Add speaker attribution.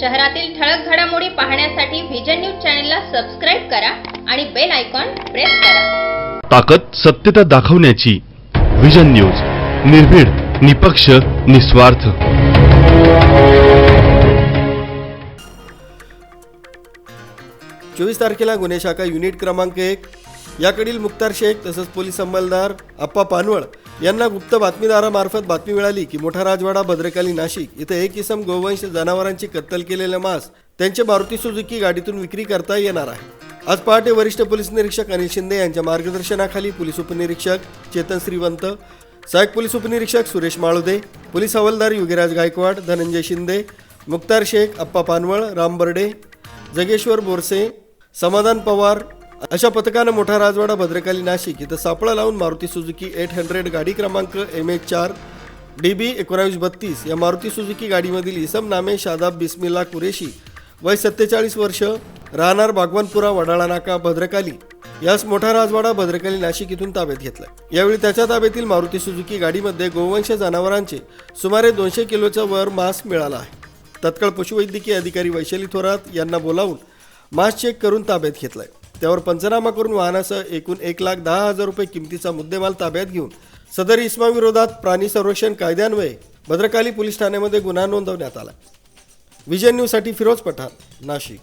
Speaker 1: शहरातील ठळक घडामोडी पाहण्यासाठी व्हिजन न्यूज चॅनलला सबस्क्राईब करा आणि बेल आयकॉन प्रेस करा.
Speaker 2: ताकद सत्यता दाखवण्याची विजन न्यूज निर्भीड निपक्ष निस्वार्थ.
Speaker 3: चोवीस तारखेला गुन्हे शाखा युनिट क्रमांक एक. याकडील मुक्तार शेख तसंच पोलीस अंमलदार आप्पा पानवळ यांना गुप्त बातमीदारामार्फत बातमी मिळाली की मोठा राजवाडा भद्रकाली नाशिक इथं एक इसम गोवंश जनावरांची कत्तल केलेले मांस त्यांच्या मारुती सुझुकी गाडीतून विक्री करता येणार आहे. आज पहाटे वरिष्ठ पोलीस निरीक्षक अनिल शिंदे यांच्या मार्गदर्शनाखाली पोलीस उपनिरीक्षक चेतन श्रीवंत सहाय्यक पोलीस उपनिरीक्षक सुरेश माळुदे पोलीस हवालदार युगीराज गायकवाड धनंजय शिंदे मुक्तार शेख अप्पा पानवळ राम बर्डे जगेश्वर बोरसे समाधान पवार अशा पथकानं मोठा राजवाडा भद्रकाली नाशिक इथं सापळा लावून मारुती सुझुकी एट हंड्रेड गाडी क्रमांक एम एच चार डी बी एकोणावीस बत्तीस या मारुती सुझुकी गाडीमधील इसम नामे शादाब बिस्मिल्ला कुरेशी वय सत्तेचाळीस वर्ष राहणार बागवानपुरा वडाळा नाका भद्रकाली. यास मोठा राजवाडा भद्रकाली नाशिक इथून ताब्यात घेतला यावेळी त्याच्या ताब्यातील मारुती सुझुकी गाडीमध्ये गोवंश जनावरांचे सुमारे दोनशे किलोच्या वर मांस मिळाला आहे. तत्काळ पशुवैद्यकीय अधिकारी वैशाली थोरात यांना बोलावून मास चेक करून ताब्यात घेतलाय. त्यावर पंचनामा करून वाहनासह एकूण एक लाख दहा हजार रुपये किमतीचा मुद्देमाल ताब्यात घेऊन सदर इस्माविरोधात प्राणी संरक्षण कायद्यान्वये भद्रकाली पोलीस ठाण्यामध्ये गुन्हा नोंदवण्यात आला. विजय न्यूजसाठी फिरोज पठाण नाशिक.